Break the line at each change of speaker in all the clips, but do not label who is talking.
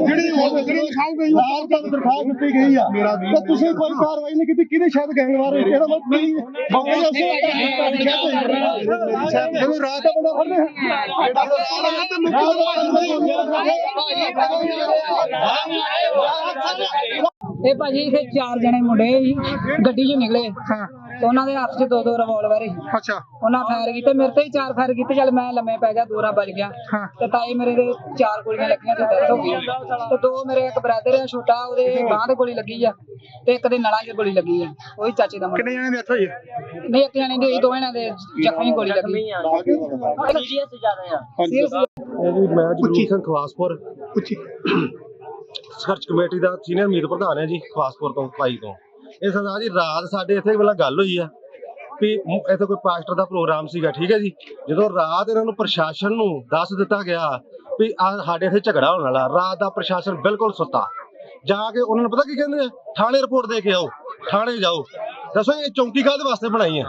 ਜਿਹੜੀ ਉਹ ਜਿਹੜੀ ਖਾਉ ਗਈ ਉਹ ਤੱਕ ਦਰਖਾਸਤ ਦਿੱਤੀ ਗਈ ਆ ਤਾਂ ਤੁਸੀਂ ਕੋਈ ਕਾਰਵਾਈ ਨਹੀਂ ਕੀਤੀ ਕਿਹਦੇ ਸ਼ਾਇਦ ਗੈਂਗਵਾਰ ਇਹਦਾ ਮਤਲਬ ਕੀ ਬਾਕੀ ਅਸੀਂ ਜਦੋਂ ਰਾਤ ਦਾ ਬੰਦਾ ਫੜਦੇ
ਇਹ ਭਾਜੀ ਇੱਥੇ ਚਾਰ ਜਣੇ ਮੁੰਡੇ ਸੀ ਗੱਡੀ 'ਚ ਨਿਕਲੇ।
ਹਾਂ।
ਤੇ ਉਹਨਾਂ ਦੇ ਹੱਥ 'ਚ ਦੋ ਦੋ ਰਿਵਾਲਵਰ ਸੀ।
ਅੱਛਾ।
ਉਹਨਾਂ ਫਾਇਰ ਕੀਤੇ ਮੇਰੇ ਤੇ ਹੀ ਚਾਰ ਫਾਇਰ ਕੀਤੇ ਚੱਲ ਮੈਂ ਲੰਮੇ ਪੈ ਗਿਆ ਦੂਰਾ ਵੱਜ ਗਿਆ।
ਹਾਂ।
ਤੇ ਤਾਏ ਮੇਰੇ ਦੇ ਚਾਰ ਗੋਲੀਆਂ ਲੱਗੀਆਂ ਤੇ ਡੈਥ ਹੋ ਗਈ। ਤੇ ਦੋ ਮੇਰੇ ਇੱਕ ਬ੍ਰਦਰ ਆ ਛੋਟਾ ਉਹਦੇ ਬਾਹ ਤੇ ਗੋਲੀ ਲੱਗੀ ਆ ਤੇ ਇੱਕ ਦੇ ਨਲਾਂ 'ਚ ਗੋਲੀ ਲੱਗੀ ਆ ਉਹੀ ਚਾਚੇ ਦਾ ਮੁੰਡਾ।
ਕਿੰਨੇ ਜਣੇ ਡੈਥ ਹੋਈ ਹੈ
ਨਹੀਂ ਇੱਕ ਜਣੇ ਦੀ ਹੋਈ ਦੋ ਜਣਿਆਂ ਦੇ ਜ਼ਖਮੀ ਗੋਲੀ ਲੱਗੀ। ਸੀਰੀਅਸ
ਇਹ ਜੀ ਮੈਂ ਜਗਰੂਪ ਸਿੰਘ ਖਵਾਸਪੁਰ
ਪੁੱਛੀ
ਸਰਚ ਕਮੇਟੀ ਦਾ ਸੀਨੀਅਰ ਮੀਤ ਪ੍ਰਧਾਨ ਹੈ ਜੀ ਖਵਾਸਪੁਰ ਤੋਂ ਭਾਈ ਤੋਂ। ਇਹ ਸਰਦਾਰ ਜੀ ਰਾਤ ਸਾਡੇ ਇੱਥੇ ਵਾਲਾ ਗੱਲ ਹੋਈ ਆ ਵੀ ਇੱਥੇ ਕੋਈ ਪਾਸਟਰ ਦਾ ਪ੍ਰੋਗਰਾਮ ਸੀਗਾ ਠੀਕ ਹੈ ਜੀ? ਜਦੋਂ ਰਾਤ ਇਹਨਾਂ ਨੂੰ ਪ੍ਰਸ਼ਾਸਨ ਨੂੰ ਦੱਸ ਦਿੱਤਾ ਗਿਆ ਵੀ ਆ ਸਾਡੇ ਇੱਥੇ ਝਗੜਾ ਹੋਣ ਵਾਲਾ ਰਾਤ ਦਾ ਪ੍ਰਸ਼ਾਸਨ ਬਿਲਕੁਲ ਸੁੱਤਾ। ਜਾ ਕੇ ਉਹਨਾਂ ਨੂੰ ਪਤਾ ਕੀ ਕਹਿੰਦੇ ਆ? ਥਾਣੇ ਰਿਪੋਰਟ ਦੇ ਕੇ ਆਓ ਥਾਣੇ ਜਾਓ। ਦੱਸੋ ਇਹ ਚੌਂਕੀ ਕਾਹਦੇ ਵਾਸਤੇ ਬਣਾਈ ਹੈ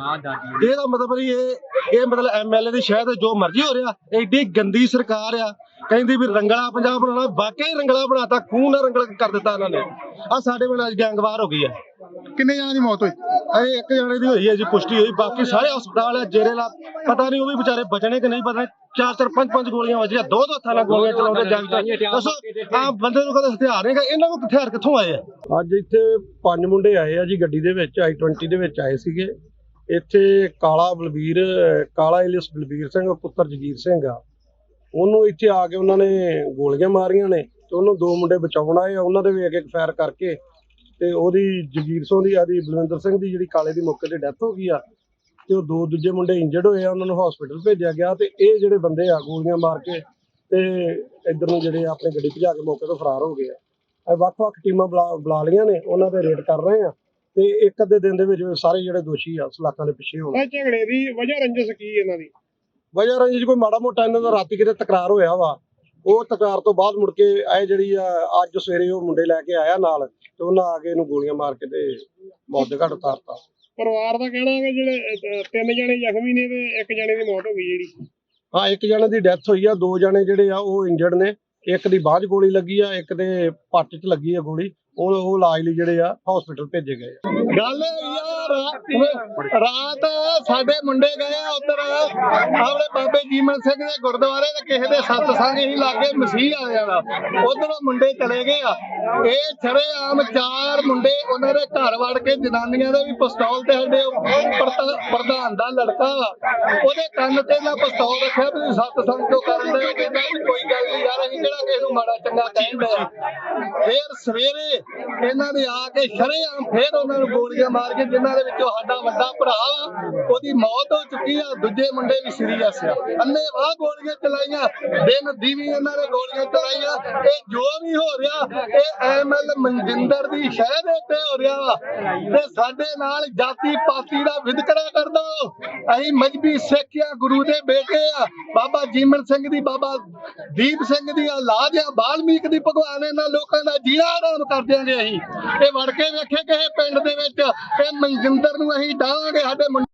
ਇਹਦਾ ਮਤਲਬ ਇਹ ਇਹ ਮਤਲਬ ਐਮਐਲਏ ਦੀ ਸ਼ਾਇਦ ਜੋ ਮਰਜ਼ੀ ਹੋ ਰਿਹਾ ਐਡੀ ਗੰਦੀ ਸਰਕਾਰ ਆ। ਕਹਿੰਦੀ ਵੀ ਰੰਗਲਾ ਪੰਜਾਬ ਬਣਾਉਣਾ ਵਾਕਈ ਰੰਗਲਾ ਬਣਾਤਾ ਖੂਨ ਨਾਲ ਰੰਗਲਾ ਕਰ ਦਿੱਤਾ ਇਹਨਾਂ ਨੇ। ਆ ਸਾਡੇ ਬਣਾ ਅੱਜ ਗੈਂਗਵਾਰ ਹੋ ਗਈ ਆ
ਕਿੰਨੇ ਜਣਾਂ ਦੀ ਮੌਤ ਹੋਈ?
ਇਹ ਇੱਕ ਜਣੇ ਦੀ ਹੋਈ ਹੈ ਜੀ ਪੁਸ਼ਟੀ ਹੋਈ ਬਾਕੀ ਸਾਰੇ ਹਸਪਤਾਲ ਆ ਜੇਰੇ ਲਾ ਪਤਾ ਨਹੀਂ ਉਹ ਵੀ ਵਿਚਾਰੇ ਬਚਣੇ ਕਿ ਨਹੀਂ ਬਚਣੇ। ਚਾਰ ਚਾਰ ਪੰਜ ਪੰਜ ਗੋਲੀਆਂ ਵੱਜੀਆਂ ਦੋ ਦੋ ਹੱਥਾਂ ਨਾਲ ਗੋਲੀਆਂ ਚਲਾਉਂਦੇ ਜੰਗ ਦੱਸੋ ਆ ਬੰਦੇ ਨੂੰ ਕਦੇ ਹਥਿਆਰ ਨਹੀਂ ਗਾ ਇਹਨਾਂ ਕੋਲ ਹਥਿਆਰ ਕਿੱਥੋਂ ਆਏ ਆ?
ਅੱਜ ਇੱਥੇ ਪੰਜ ਮੁੰਡੇ ਆਏ ਆ ਜੀ ਗੱਡੀ ਦੇ ਵਿੱਚ i20 ਦੇ ਵਿੱਚ ਆਏ ਸੀਗੇ। ਇੱਥੇ ਕਾਲਾ ਬਲਬੀਰ ਕਾਲਾ ਇਲਿਸ ਬਲਬੀਰ ਸਿੰਘ ਪੁੱਤਰ ਜਗੀਰ ਸਿੰਘ ਆ। ਉਹਨੂੰ ਇੱਥੇ ਆ ਕੇ ਉਹਨਾਂ ਨੇ ਗੋਲੀਆਂ ਮਾਰੀਆਂ ਨੇ ਤੇ ਉਹਨੂੰ ਦੋ ਮੁੰਡੇ ਬਚਾਉਣ ਆਏ ਉਹਨਾਂ ਦੇ ਵੀ ਇੱਕ ਫਾਇਰ ਕਰਕੇ ਤੇ ਉਹਦੀ ਜਗੀਰ ਸਿੰਘ ਦੀ ਆਦੀ ਬਲਵਿੰਦਰ ਸਿੰਘ ਦੀ ਜਿਹੜੀ ਕਾਲੇ ਦੀ ਮੌਕੇ ਤੇ ਡੈਥ ਹੋ ਗਈ ਆ ਤੇ ਉਹ ਦੋ ਦੂਜੇ ਮੁੰਡੇ ਇੰਜਰਡ ਹੋਏ ਆ, ਉਹਨਾਂ ਨੂੰ ਹਸਪੀਟਲ ਭੇਜਿਆ ਗਿਆ ਤੇ ਇਹ ਜਿਹੜੇ ਬੰਦੇ ਆ ਗੋਲੀਆਂ ਮਾਰ ਕੇ ਤੇ ਇੱਧਰ ਨੂੰ ਜਿਹੜੇ ਆਪਣੇ ਗੱਡੀ ਭਜਾ ਕੇ ਮੌਕੇ ਤੋਂ ਫਰਾਰ ਹੋ ਗਏ ਆ। ਵੱਖ-ਵੱਖ ਟੀਮਾਂ ਬੁਲਾ ਬੁਲਾ ਲਈਆਂ ਨੇ, ਉਹਨਾਂ ਦੇ ਰੇਡ ਕਰ ਰਹੇ ਆ ਤੇ ਇੱਕ ਅੱਧੇ ਦਿਨ ਦੇ ਵਿੱਚ ਸਾਰੇ ਜਿਹੜੇ ਦੋਸ਼ੀ ਆ, ਸਲਾਖਾਂ ਦੇ ਪਿੱਛੇ ਹੋਣ।
ਇਹ ਝਗੜੇ ਦੀ ਵਜ੍ਹਾ ਰੰਜਸ ਕੀ ਇਹਨਾਂ ਦੀ?
ਵਜ੍ਹਾ ਰੰਜਿਸ਼ ਕੋਈ ਮਾੜਾ ਮੋਟਾ ਇਹਨਾਂ ਦਾ ਰਾਤੀ ਕਿਤੇ ਤਕਰਾਰ ਹੋਇਆ ਵਾ। ਉਹ ਤਕਰਾਰ ਤੋਂ ਬਾਅਦ ਮੁੜ ਕੇ ਇਹ ਜਿਹੜੀ ਆ ਅੱਜ ਸਵੇਰੇ ਉਹ ਮੁੰਡੇ ਲੈ ਕੇ ਆਇਆ ਨਾਲ ਤੇ ਉਹਨਾਂ ਆ ਕੇ ਇਹਨੂੰ ਗੋਲੀਆਂ ਮਾਰ ਕੇ ਤੇ ਮੌਤ ਦੇ ਘਾਟ ਉਤਾਰਤਾ।
ਪਰਿਵਾਰ ਦਾ ਕਹਿਣਾ ਹੈ ਕਿ ਜਿਹੜੇ ਤਿੰਨ ਜਣੇ ਜ਼ਖਮੀ ਨੇ ਤੇ ਇੱਕ ਜਣੇ ਦੀ ਮੌਤ ਹੋ ਗਈ ਜਿਹੜੀ।
ਹਾਂ ਇੱਕ ਜਣੇ ਦੀ ਡੈਥ ਹੋਈ ਆ ਦੋ ਜਣੇ ਜਿਹੜੇ ਆ ਉਹ ਇੰਜਰਡ ਨੇ। ਇੱਕ ਦੀ 'ਚ ਗੋਲੀ ਲੱਗੀ ਆ ਇੱਕ ਦੇ ਪੱਟ 'ਚ ਲੱਗੀ ਆ ਗੋਲੀ। ਉਹ ਉਹ ਇਲਾਜ ਲਈ ਜਿਹੜੇ ਆ ਹਸਪੀਟਲ ਭੇਜੇ ਗਏ ਆ।
ਗੱਲ ਯਾਰ ਰਾਤ ਸਾਡੇ ਮੁੰਡੇ ਗਏ ਆ ਉਧਰ। ਆਪਣੇ ਬਾਬੇ ਜੀਵਨ ਸਿੰਘ ਦੇ ਗੁਰਦੁਆਰੇ ਤੇ ਕਿਸੇ ਦੇ ਸਤਸੰਗ ਹੀ ਲਾਗੇ ਮਸੀਹ ਆ ਜਾਣਾ ਉਧਰੋਂ ਮੁੰਡੇ ਚਲੇ ਗਏ ਆ। ਇਹ ਛੜੇ ਚਾਰ ਮੁੰਡੇ ਉਹਨਾਂ ਦੇ ਘਰ ਵੜ ਕੇ ਜਨਾਨੀਆਂ ਦੇ ਵੀ ਪਿਸਤੌਲ ਤੇ ਸਾਡੇ ਪ੍ਰਧਾਨ ਦਾ ਲੜਕਾ। ਉਹਦੇ ਕੰਨ ਤੇ ਨਾ ਪਿਸਤੌਲ ਰੱਖਿਆ ਵੀ ਸਤਸੰਗ ਕਿਉਂ ਕਰਨ ਦੇ ਕਹਿੰਦਾ ਕੋਈ ਗੱਲ ਨਹੀਂ ਯਾਰ, ਅਸੀਂ ਕਿਹੜਾ ਕਿਸੇ ਨੂੰ ਮਾੜਾ ਚੰਗਾ ਕਹਿੰਦੇ ਫੇਰ ਸਵੇਰੇ ਇਹਨਾਂ ਦੇ ਆ ਕੇ ਸ਼ਰੇਆਮ ਫੇਰ ਉਹਨਾਂ ਨੂੰ ਗੋਲੀਆਂ ਮਾਰ ਕੇ ਜਿਨ੍ਹਾਂ ਦੇ ਵਿੱਚੋਂ ਸਾਡਾ ਵੱਡਾ ਭਰਾ ਵਾ, ਉਹਦੀ ਮੌਤ ਹੋ ਚੁੱਕੀ ਆ, ਦੂਜੇ ਮੁੰਡੇ ਵੀ ਸੀਰੀਅਸ ਆ। ਅੰਨੇ ਵਾਹ ਗੋਲੀਆਂ ਚਲਾਈਆਂ, ਦਿਨ ਦੀਵੀ ਇਹਨਾਂ ਨੇ ਗੋਲੀਆਂ ਚਲਾਈਆਂ, ਇਹ ਜੋ ਵੀ ਹੋ ਰਿਹਾ, ਇਹ ਐਮਐਲ ਮਨਜਿੰਦਰ ਦੀ ਸ਼ਹਿ ਦੇ ਉੱਤੇ ਹੋ ਰਿਹਾ ਵਾ। ਤੇ ਸਾਡੇ ਨਾਲ ਜਾਤੀ ਪਾਤੀ ਦਾ ਵਿਤਕਰਾ ਕਰਦਾ ਅਸੀਂ ਮਜਬੀ ਸਿੱਖਿਆ ਗੁਰੂ ਦੇ ਬੇਟੇ ਆ। ਬਾਬਾ ਜੀਵਨ ਸਿੰਘ ਦੀ, ਬਾਬਾ ਦੀਪ ਸਿੰਘ ਦੀ ਔਲਾਦ ਆ। ਬਾਲਮੀਕ ਦੀ ਭਗਵਾਨ ਇਹਨਾਂ ਲੋਕਾਂ ਦਾ ਜੀਣਾ ਆਰਾਮ ਕਰ ਦਿਆਂਗੇ ਅਸੀਂ। ਇਹ ਵੜ ਕੇ ਵੇਖੇ ਕਿਸੇ ਪਿੰਡ ਦੇ ਵਿੱਚ, ਇਹ ਮਨਜਿੰਦਰ ਨੂੰ ਅਸੀਂ ਡਾਵਾਂਗੇ ਸਾਡੇ